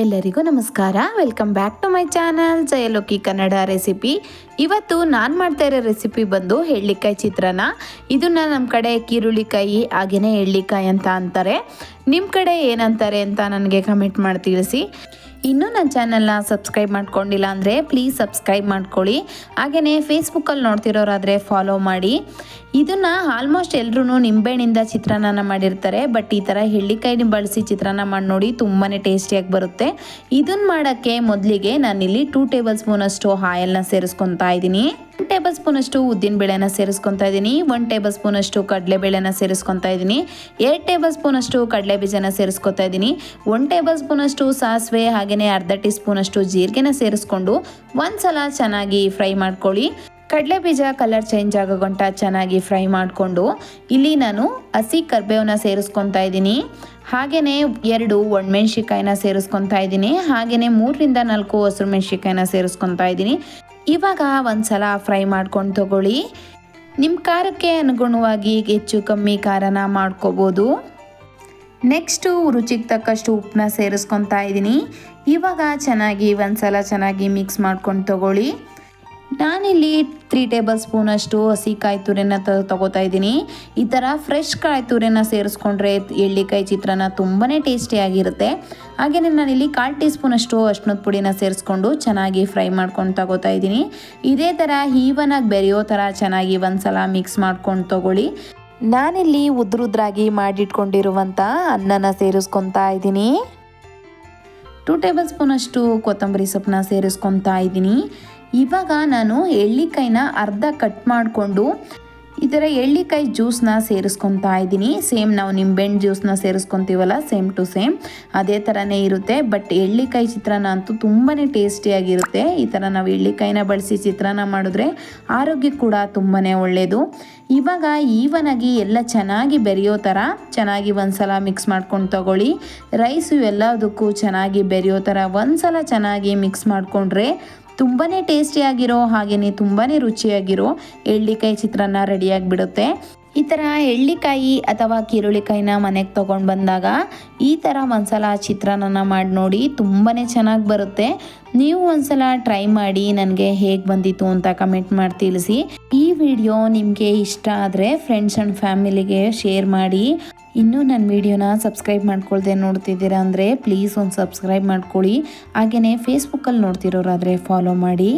ಎಲ್ಲರಿಗೂ ನಮಸ್ಕಾರ. Welcome back to my channel Jayaloki Kannada recipe ಇವತ್ತು ನಾನು ಮಾಡ್ತಾ ಇರೋ ರೆಸಿಪಿ ಬಂದು ಎಳ್ಳಿಕಾಯಿ ಚಿತ್ರಾನ್ನ. ಇದನ್ನ ನಮ್ಮ ಕಡೆ ಕೀರುಳ್ಳಿಕಾಯಿ ಹಾಗೆಯೇ ಎಳ್ಳಿಕಾಯಿ ಅಂತ ಅಂತಾರೆ. ನಿಮ್ಮ ಕಡೆ ಏನಂತಾರೆ ಅಂತ ನನಗೆ ಕಮೆಂಟ್ ಮಾಡಿ ತಿಳಿಸಿ. ಇನ್ನೂ ನನ್ನ ಚಾನಲ್ನ ಸಬ್ಸ್ಕ್ರೈಬ್ ಮಾಡ್ಕೊಂಡಿಲ್ಲ ಅಂದರೆ ಪ್ಲೀಸ್ ಸಬ್ಸ್ಕ್ರೈಬ್ ಮಾಡ್ಕೊಳ್ಳಿ. ಹಾಗೆಯೇ ಫೇಸ್ಬುಕ್ಕಲ್ಲಿ ನೋಡ್ತಿರೋರಾದರೆ ಫಾಲೋ ಮಾಡಿ. ಇದನ್ನು ಆಲ್ಮೋಸ್ಟ್ ಎಲ್ಲರೂ ನಿಂಬೆಹಣ್ಣಿಂದ ಚಿತ್ರಾನ್ನ ಮಾಡಿರ್ತಾರೆ ಬಟ್ ಈ ಥರ ಹಿಳ್ಳಿಕಾಯಿನ ಬಳಸಿ ಚಿತ್ರಾನ್ನ ಮಾಡಿ ನೋಡಿ ತುಂಬಾ ಟೇಸ್ಟಿಯಾಗಿ ಬರುತ್ತೆ. ಇದನ್ನು ಮಾಡೋಕ್ಕೆ ಮೊದಲಿಗೆ ನಾನಿಲ್ಲಿ ಟೂ ಟೇಬಲ್ ಸ್ಪೂನಷ್ಟು ಆಯಿಲ್ನ ಸೇರಿಸ್ಕೊತಾ ಇದ್ದೀನಿ. ಟೇಬಲ್ ಸ್ಪೂನಷ್ಟು ಉದ್ದಿನ ಬೇಳೆನ ಸೇರಿಸ್ಕೊತಾ ಇದ್ದೀನಿ ಒನ್ ಟೇಬಲ್ ಸ್ಪೂನಷ್ಟು ಕಡಲೆಬೇಳೆನ ಸೇರಿಸ್ಕೊತಾ ಇದ್ದೀನಿ ಎರಡು ಟೇಬಲ್ ಸ್ಪೂನಷ್ಟು ಕಡಲೆ ಬೀಜನ ಸೇರಿಸ್ಕೊತಾ ಇದ್ದೀನಿ ಒನ್ ಟೇಬಲ್ ಸ್ಪೂನಷ್ಟು ಸಾಸಿವೆ ಹಾಗೆಯೇ ಅರ್ಧ ಟೀ ಸ್ಪೂನಷ್ಟು ಜೀರಿಗೆನ ಸೇರಿಸ್ಕೊಂಡು ಒಂದ್ಸಲ ಚೆನ್ನಾಗಿ ಫ್ರೈ ಮಾಡ್ಕೊಳ್ಳಿ. ಕಡಲೆ ಬೀಜ ಕಲರ್ ಚೇಂಜ್ ಆಗೋ ಗಂಟ ಚೆನ್ನಾಗಿ ಫ್ರೈ ಮಾಡಿಕೊಂಡು ಇಲ್ಲಿ ನಾನು ಹಸಿ ಕರ್ಬೇವನ್ನ ಸೇರಿಸ್ಕೊತಾ ಇದ್ದೀನಿ ಹಾಗೆಯೇ ಎರಡು ಒಣಮೆಣ್ಸಿಕಾಯಿನ ಸೇರಿಸ್ಕೊತಾ ಇದ್ದೀನಿ ಹಾಗೆಯೇ ಮೂರರಿಂದ ನಾಲ್ಕು ಹಸಿರು ಮೆಣಸಿಕಾಯಿನ ಸೇರಿಸ್ಕೊತಾ ಇದ್ದೀನಿ ಇವಾಗ ಒಂದ್ಸಲ ಫ್ರೈ ಮಾಡ್ಕೊಂಡು ತಗೊಳ್ಳಿ. ನಿಮ್ಮ ಖಾರಕ್ಕೆ ಅನುಗುಣವಾಗಿ ಹೆಚ್ಚು ಕಮ್ಮಿ ಖಾರನ ಮಾಡ್ಕೋಬೋದು. ನೆಕ್ಸ್ಟು ರುಚಿಗೆ ತಕ್ಕಷ್ಟು ಉಪ್ಪನ್ನ ಸೇರಿಸ್ಕೊತಾ ಇದ್ದೀನಿ ಇವಾಗ ಚೆನ್ನಾಗಿ ಒಂದ್ಸಲ ಚೆನ್ನಾಗಿ ಮಿಕ್ಸ್ ಮಾಡ್ಕೊಂಡು ತಗೊಳ್ಳಿ. ನಾನಿಲ್ಲಿ ತ್ರೀ ಟೇಬಲ್ ಸ್ಪೂನಷ್ಟು ಹಸಿ ಕಾಯಿ ತುರಿನ ತಗೋತಾ ಇದ್ದೀನಿ. ಈ ಥರ ಫ್ರೆಶ್ ಕಾಯಿ ತುರಿನ ಸೇರಿಸ್ಕೊಂಡ್ರೆ ಎಳ್ಳಿಕಾಯಿ ಚಿತ್ರಾನ್ನ ತುಂಬಾ ಟೇಸ್ಟಿಯಾಗಿರುತ್ತೆ ಹಾಗೆಯೇ ನಾನಿಲ್ಲಿ ಕಾಲು ಟೀ ಸ್ಪೂನಷ್ಟು ಅಷ್ಟನದ ಪುಡಿನ ಸೇರಿಸ್ಕೊಂಡು ಚೆನ್ನಾಗಿ ಫ್ರೈ ಮಾಡ್ಕೊಂಡು ತಗೋತಾ ಇದ್ದೀನಿ. ಇದೇ ಥರ ಈವನಾಗಿ ಬೆರೆಯೋ ಥರ ಚೆನ್ನಾಗಿ ಒಂದ್ಸಲ ಮಿಕ್ಸ್ ಮಾಡ್ಕೊಂಡು ತಗೊಳ್ಳಿ. ನಾನಿಲ್ಲಿ ಉದ್ರುದ್ರಾಗಿ ಮಾಡಿಟ್ಕೊಂಡಿರುವಂಥ ಅನ್ನನ ಸೇರಿಸ್ಕೊತಾ ಇದ್ದೀನಿ. ಟೂ ಟೇಬಲ್ ಸ್ಪೂನಷ್ಟು ಕೊತ್ತಂಬರಿ ಸೊಪ್ಪನ್ನ ಸೇರಿಸ್ಕೊತಾ ಇದ್ದೀನಿ. ಇವಾಗ ನಾನು ಎಳ್ಳಿಕಾಯಿನ ಅರ್ಧ ಕಟ್ ಮಾಡಿಕೊಂಡು ಥರ ಎಳ್ಳಿಕಾಯಿ ಜ್ಯೂಸ್ನ ಸೇರಿಸ್ಕೊತಾ ಇದ್ದೀನಿ. ಸೇಮ್ ನಾವು ನಿಂಬೆಹಣ್ಣು ಜ್ಯೂಸ್ನ ಸೇರಿಸ್ಕೊತೀವಲ್ಲ ಸೇಮ್ ಟು ಸೇಮ್ ಅದೇ ಥರನೇ ಇರುತ್ತೆ. ಬಟ್ ಎಳ್ಳಿಕಾಯಿ ಚಿತ್ರಾನ್ನ ಅಂತೂ ತುಂಬಾ ಟೇಸ್ಟಿಯಾಗಿರುತ್ತೆ ಈ ಥರ ನಾವು ಎಳ್ಳಿಕಾಯಿನ ಬಳಸಿ ಚಿತ್ರಾನ್ನ ಮಾಡಿದ್ರೆ ಆರೋಗ್ಯ ಕೂಡ ತುಂಬಾ ಒಳ್ಳೆಯದು ಇವಾಗ ಈವನಾಗಿ ಎಲ್ಲ ಚೆನ್ನಾಗಿ ಬೆರೆಯೋ ಥರ, ಚೆನ್ನಾಗಿ ಒಂದ್ಸಲ ಮಿಕ್ಸ್ ಮಾಡ್ಕೊಂಡು ತಗೊಳ್ಳಿ. ರೈಸು ಎಲ್ಲದಕ್ಕೂ ಚೆನ್ನಾಗಿ ಬೆರೆಯೋ ಥರ ಒಂದ್ಸಲ ಚೆನ್ನಾಗಿ ಮಿಕ್ಸ್ ಮಾಡಿಕೊಂಡ್ರೆ ತುಂಬಾ ಟೇಸ್ಟಿಯಾಗಿರೋ ಹಾಗೆಯೇ ತುಂಬಾ ರುಚಿಯಾಗಿರೋ ಎಳ್ಳಿಕಾಯಿ ಚಿತ್ರಾನ್ನ ರೆಡಿಯಾಗಿಬಿಡುತ್ತೆ. ಈ ಥರ ಎಳ್ಳಿಕಾಯಿ ಅಥವಾ ಕಿರುಳಿಕಾಯಿನ ಮನೆಗೆ ತೊಗೊಂಡು ಬಂದಾಗ ಈ ಥರ ಒಂದ್ಸಲ ಚಿತ್ರಾನ್ನ ಮಾಡಿ ನೋಡಿ ತುಂಬಾ ಚೆನ್ನಾಗಿ ಬರುತ್ತೆ. ನೀವು ಒಂದ್ಸಲ ಟ್ರೈ ಮಾಡಿ ನನಗೆ ಹೇಗೆ ಬಂದಿತ್ತು ಅಂತ ಕಮೆಂಟ್ ಮಾಡಿ ತಿಳಿಸಿ. ಈ ವಿಡಿಯೋ ನಿಮಗೆ ಇಷ್ಟ ಆದರೆ ಫ್ರೆಂಡ್ಸ್ ಆ್ಯಂಡ್ ಫ್ಯಾಮಿಲಿಗೆ ಶೇರ್ ಮಾಡಿ. ಇನ್ನೂ ನನ್ನ ವೀಡಿಯೋನ ಸಬ್ಸ್ಕ್ರೈಬ್ ಮಾಡ್ಕೊಳ್ದೆ ನೋಡ್ತಿದ್ದೀರಾ ಅಂದರೆ ಪ್ಲೀಸ್ ಒಂದು ಸಬ್ಸ್ಕ್ರೈಬ್ ಮಾಡ್ಕೊಳ್ಳಿ. ಹಾಗೆಯೇ ಫೇಸ್ಬುಕ್ಕಲ್ಲಿ ನೋಡ್ತಿರೋರಾದರೆ ಫಾಲೋ ಮಾಡಿ.